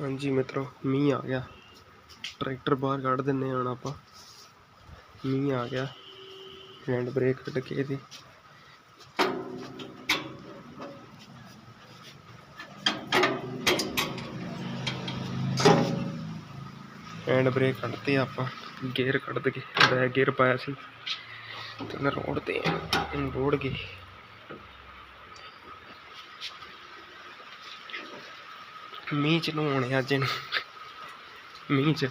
ਹਾਂਜੀ ਮਿੱਤਰੋ, ਮੀਂਹ ਆ ਗਿਆ। ਟਰੈਕਟਰ ਬਾਹਰ ਕੱਢ ਦਿੰਨੇ ਹੁਣ ਆਪਾਂ। ਮੀਂਹ ਆ ਗਿਆ। ਹੈਂਡ ਬ੍ਰੇਕ ਕੱਢ ਕੇ ਇਹਦੀ। ਹੈਂਡ ਬ੍ਰੇਕ ਕੱਢਤੇ ਆਪਾਂ। ਗੇਅਰ ਕੱਢ ਕੇ, ਬੈਕ ਗੇਅਰ ਪਾਇਆ ਸੀ। ਤੇ ਨਾ ਰੋਡ ਤੇ ਇਹਨੂੰ ਰੋੜ ਗਏ ਮੀਂਹ ਚ ਨਹਾਉਣੇ ਅੱਜ ਇਹਨੂੰ। ਮੀਂਹ ਚ।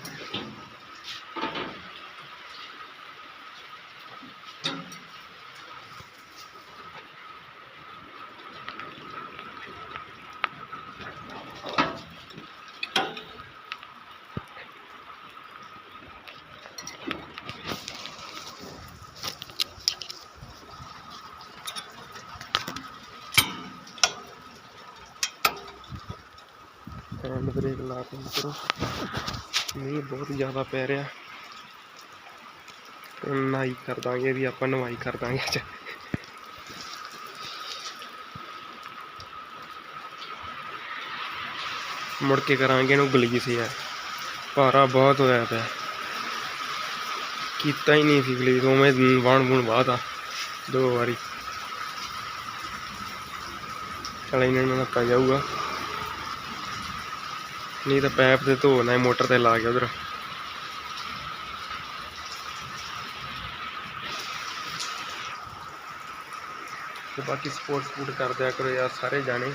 ਹੈਂਡ ਬ੍ਰੇਕ ਲਾ ਕੇ ਮਿੱਤਰੋ ਮੀਂਹ ਬਹੁਤ ਜ਼ਿਆਦਾ ਪੈ ਰਿਹਾ। ਨਹਾਈ ਕਰ ਦਾਂਗੇ ਵੀ ਆਪਾਂ ਨਵਾਈ ਕਰ ਦਾਂਗੇ ਅੱਜ। ਮੁੜ ਕੇ ਕਰਾਂਗੇ ਇਹਨੂੰ ਗਲੀਸ ਯਾਰ। ਭਾਰਾ ਬਹੁਤ ਹੋਇਆ ਪਿਆ। ਕੀਤਾ ਹੀ ਨਹੀਂ ਸੀ ਗਲੀਸ, ਉਵੇਂ ਵਾਣ ਵੂਣ ਬਾਅਦ ਆ ਦੋ ਵਾਰੀ। ਚਲ ਇਹਨਾਂ ਨੂੰ ਨੱਤਾ ਜਾਊਗਾ। ਨਹੀਂ ਤਾਂ ਪੈਪ ਤੇ ਧੋਣਾ ਹੈ, ਮੋਟਰ ਤੇ ਲਾ ਕੇ ਉਧਰ। ਤੇ ਬਾਕੀ ਸਪੋਰਟ ਸਪੋਰਟ ਕਰ ਦਿਆ ਕਰੋ ਯਾਰ ਸਾਰੇ ਜਾਣੇ।